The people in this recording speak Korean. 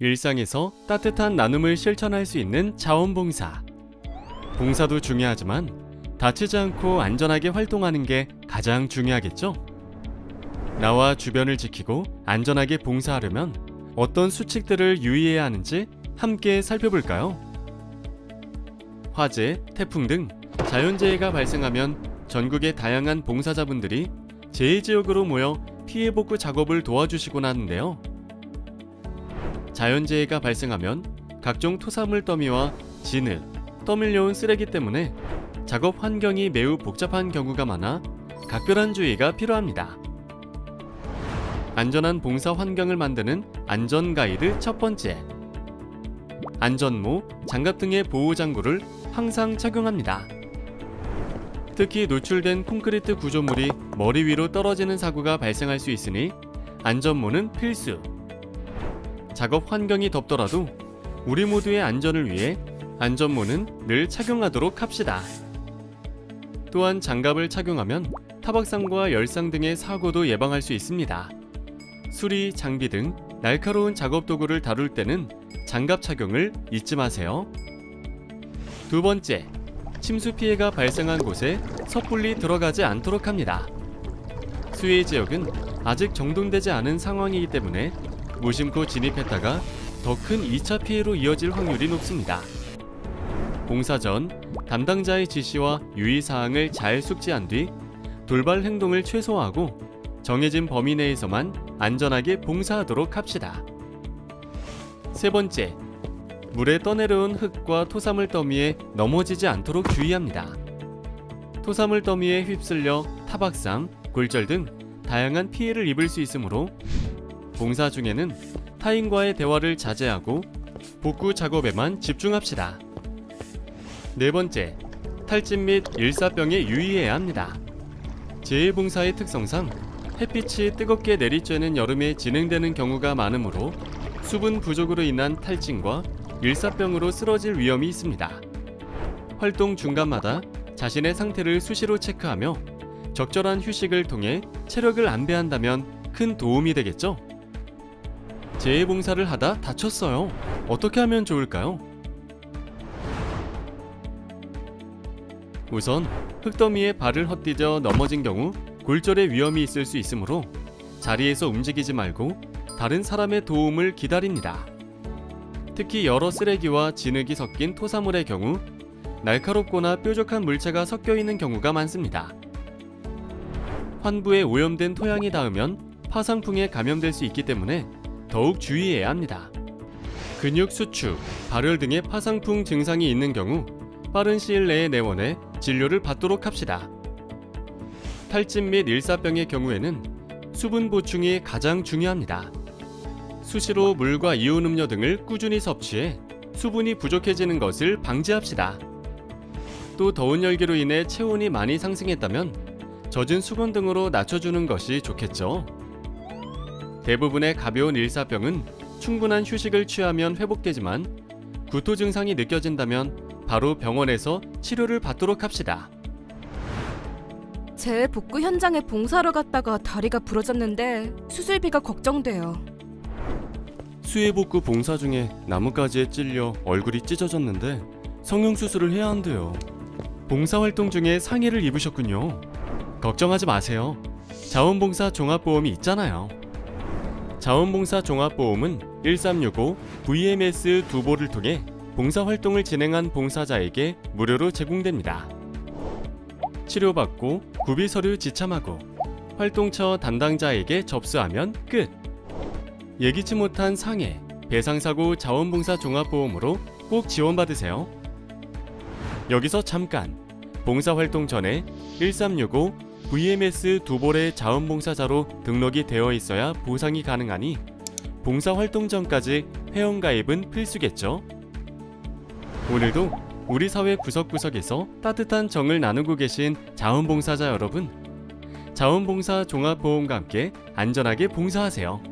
일상에서 따뜻한 나눔을 실천할 수 있는 자원봉사. 봉사도 중요하지만 다치지 않고 안전하게 활동하는 게 가장 중요하겠죠? 나와 주변을 지키고 안전하게 봉사하려면 어떤 수칙들을 유의해야 하는지 함께 살펴볼까요? 화재, 태풍 등 자연재해가 발생하면 전국의 다양한 봉사자분들이 재해 지역으로 모여 피해 복구 작업을 도와주시곤 하는데요. 자연재해가 발생하면 각종 토사물 더미와 진흙, 떠밀려온 쓰레기 때문에 작업 환경이 매우 복잡한 경우가 많아 각별한 주의가 필요합니다. 안전한 봉사 환경을 만드는 안전 가이드 첫 번째. 안전모, 장갑 등의 보호 장구를 항상 착용합니다. 특히 노출된 콘크리트 구조물이 머리 위로 떨어지는 사고가 발생할 수 있으니 안전모는 필수. 작업 환경이 덥더라도 우리 모두의 안전을 위해 안전모는 늘 착용하도록 합시다. 또한 장갑을 착용하면 타박상과 열상 등의 사고도 예방할 수 있습니다. 수리, 장비 등 날카로운 작업 도구를 다룰 때는 장갑 착용을 잊지 마세요. 두 번째, 침수 피해가 발생한 곳에 섣불리 들어가지 않도록 합니다. 수해 지역은 아직 정돈되지 않은 상황이기 때문에 무심코 진입했다가 더 큰 2차 피해로 이어질 확률이 높습니다. 봉사 전 담당자의 지시와 유의 사항을 잘 숙지한 뒤 돌발 행동을 최소화하고 정해진 범위 내에서만 안전하게 봉사하도록 합시다. 세 번째, 물에 떠내려온 흙과 토사물 더미에 넘어지지 않도록 주의합니다. 토사물 더미에 휩쓸려 타박상, 골절 등 다양한 피해를 입을 수 있으므로 봉사 중에는 타인과의 대화를 자제하고 복구 작업에만 집중합시다. 네 번째, 탈진 및 일사병에 유의해야 합니다. 재해봉사의 특성상 햇빛이 뜨겁게 내리쬐는 여름에 진행되는 경우가 많으므로 수분 부족으로 인한 탈진과 일사병으로 쓰러질 위험이 있습니다. 활동 중간마다 자신의 상태를 수시로 체크하며 적절한 휴식을 통해 체력을 안배한다면 큰 도움이 되겠죠? 재해봉사를 하다 다쳤어요. 어떻게 하면 좋을까요? 우선 흙더미에 발을 헛디뎌 넘어진 경우 골절의 위험이 있을 수 있으므로 자리에서 움직이지 말고 다른 사람의 도움을 기다립니다. 특히 여러 쓰레기와 진흙이 섞인 토사물의 경우 날카롭거나 뾰족한 물체가 섞여 있는 경우가 많습니다. 환부에 오염된 토양이 닿으면 파상풍에 감염될 수 있기 때문에 더욱 주의해야 합니다. 근육 수축, 발열 등의 파상풍 증상이 있는 경우 빠른 시일 내에 내원해 진료를 받도록 합시다. 탈진 및 일사병의 경우에는 수분 보충이 가장 중요합니다. 수시로 물과 이온 음료 등을 꾸준히 섭취해 수분이 부족해지는 것을 방지합시다. 또 더운 열기로 인해 체온이 많이 상승했다면 젖은 수건 등으로 낮춰주는 것이 좋겠죠. 대부분의 가벼운 일사병은 충분한 휴식을 취하면 회복되지만 구토 증상이 느껴진다면 바로 병원에서 치료를 받도록 합시다. 재해 복구 현장에 봉사를 갔다가 다리가 부러졌는데 수술비가 걱정돼요. 수해 복구 봉사 중에 나뭇가지에 찔려 얼굴이 찢어졌는데 성형 수술을 해야 한대요. 봉사 활동 중에 상해를 입으셨군요. 걱정하지 마세요. 자원봉사 종합보험이 있잖아요. 자원봉사 종합보험은 1365 VMS 두보를 통해 봉사활동을 진행한 봉사자에게 무료로 제공됩니다. 치료받고 구비 서류 지참하고 활동처 담당자에게 접수하면 끝. 예기치 못한 상해, 배상사고 자원봉사 종합보험으로 꼭 지원받으세요. 여기서 잠깐 봉사활동 전에 1365 VMS 두볼의 자원봉사자로 등록이 되어 있어야 보상이 가능하니 봉사 활동 전까지 회원가입은 필수겠죠. 오늘도 우리 사회 구석구석에서 따뜻한 정을 나누고 계신 자원봉사자 여러분, 자원봉사 종합보험과 함께 안전하게 봉사하세요.